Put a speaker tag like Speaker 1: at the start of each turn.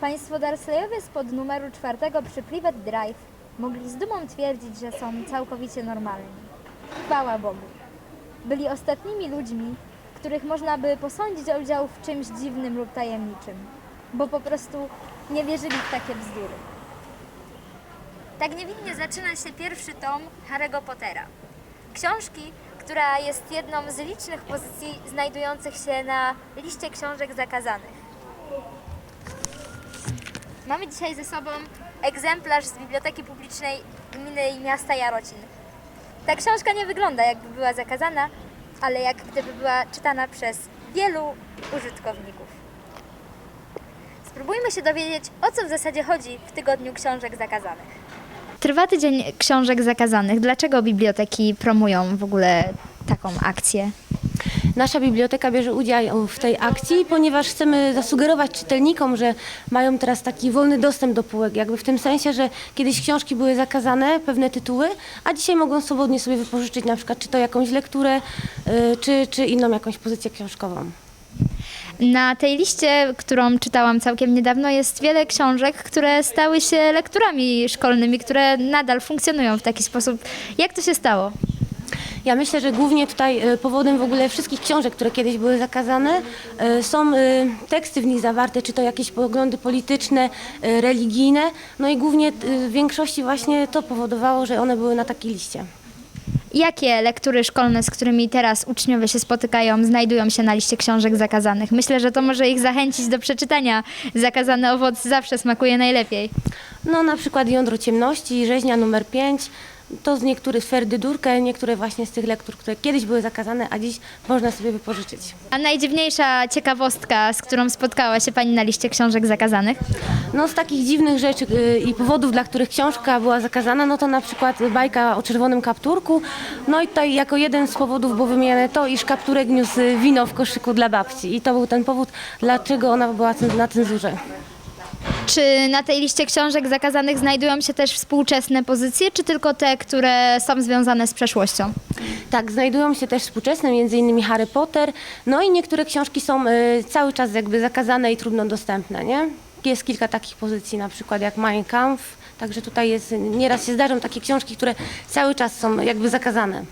Speaker 1: Państwo Dursleyowie spod numeru czwartego przy Private Drive mogli z dumą twierdzić, że są całkowicie normalni. Chwała Bogu. Byli ostatnimi ludźmi, których można by posądzić o udział w czymś dziwnym lub tajemniczym, bo po prostu nie wierzyli w takie bzdury. Tak niewinnie zaczyna się pierwszy tom Harry'ego Pottera. Książki, która jest jedną z licznych pozycji znajdujących się na liście książek zakazanych. Mamy dzisiaj ze sobą egzemplarz z Biblioteki Publicznej Gminy i Miasta Jarocin. Ta książka nie wygląda jakby była zakazana, ale jak gdyby była czytana przez wielu użytkowników. Spróbujmy się dowiedzieć, o co w zasadzie chodzi w tygodniu książek zakazanych. Trwa tydzień książek zakazanych. Dlaczego biblioteki promują w ogóle taką akcję?
Speaker 2: Nasza biblioteka bierze udział w tej akcji, ponieważ chcemy zasugerować czytelnikom, że mają teraz taki wolny dostęp do półek, jakby w tym sensie, że kiedyś książki były zakazane, pewne tytuły, a dzisiaj mogą swobodnie sobie wypożyczyć na przykład czy to jakąś lekturę, y, czy, czy inną jakąś pozycję książkową.
Speaker 1: Na tej liście, którą czytałam całkiem niedawno, jest wiele książek, które stały się lekturami szkolnymi, które nadal funkcjonują w taki sposób. Jak to się stało?
Speaker 2: Ja myślę, że głównie tutaj y, powodem w ogóle wszystkich książek, które kiedyś były zakazane, y, są y, teksty w nich zawarte, czy to jakieś poglądy polityczne, religijne. No i głównie w większości właśnie to powodowało, że one były na takiej liście.
Speaker 1: Jakie lektury szkolne, z którymi teraz uczniowie się spotykają, znajdują się na liście książek zakazanych? Myślę, że to może ich zachęcić do przeczytania. Zakazany owoc zawsze smakuje najlepiej.
Speaker 2: No na przykład Jądro Ciemności, Rzeźnia numer 5, to z niektórych Ferdy Durkę, niektóre właśnie z tych lektur, które kiedyś były zakazane, a dziś można sobie wypożyczyć.
Speaker 1: A najdziwniejsza ciekawostka, z którą spotkała się Pani na liście książek zakazanych?
Speaker 2: No z takich dziwnych rzeczy y, i powodów, dla których książka była zakazana, no to na przykład bajka o czerwonym kapturku, no i tutaj jako jeden z powodów było wymienione to, iż kapturek niósł wino w koszyku dla babci i to był ten powód, dlaczego ona była cen- na cenzurze.
Speaker 1: Czy na tej liście książek zakazanych znajdują się też współczesne pozycje, czy tylko te, które są związane z przeszłością?
Speaker 2: Tak, znajdują się też współczesne, między innymi Harry Potter, no i niektóre książki są y, cały czas jakby zakazane i trudno dostępne, nie? Jest kilka takich pozycji, na przykład jak Mein Kampf, także tutaj jest, nieraz się zdarzą takie książki, które cały czas są jakby zakazane.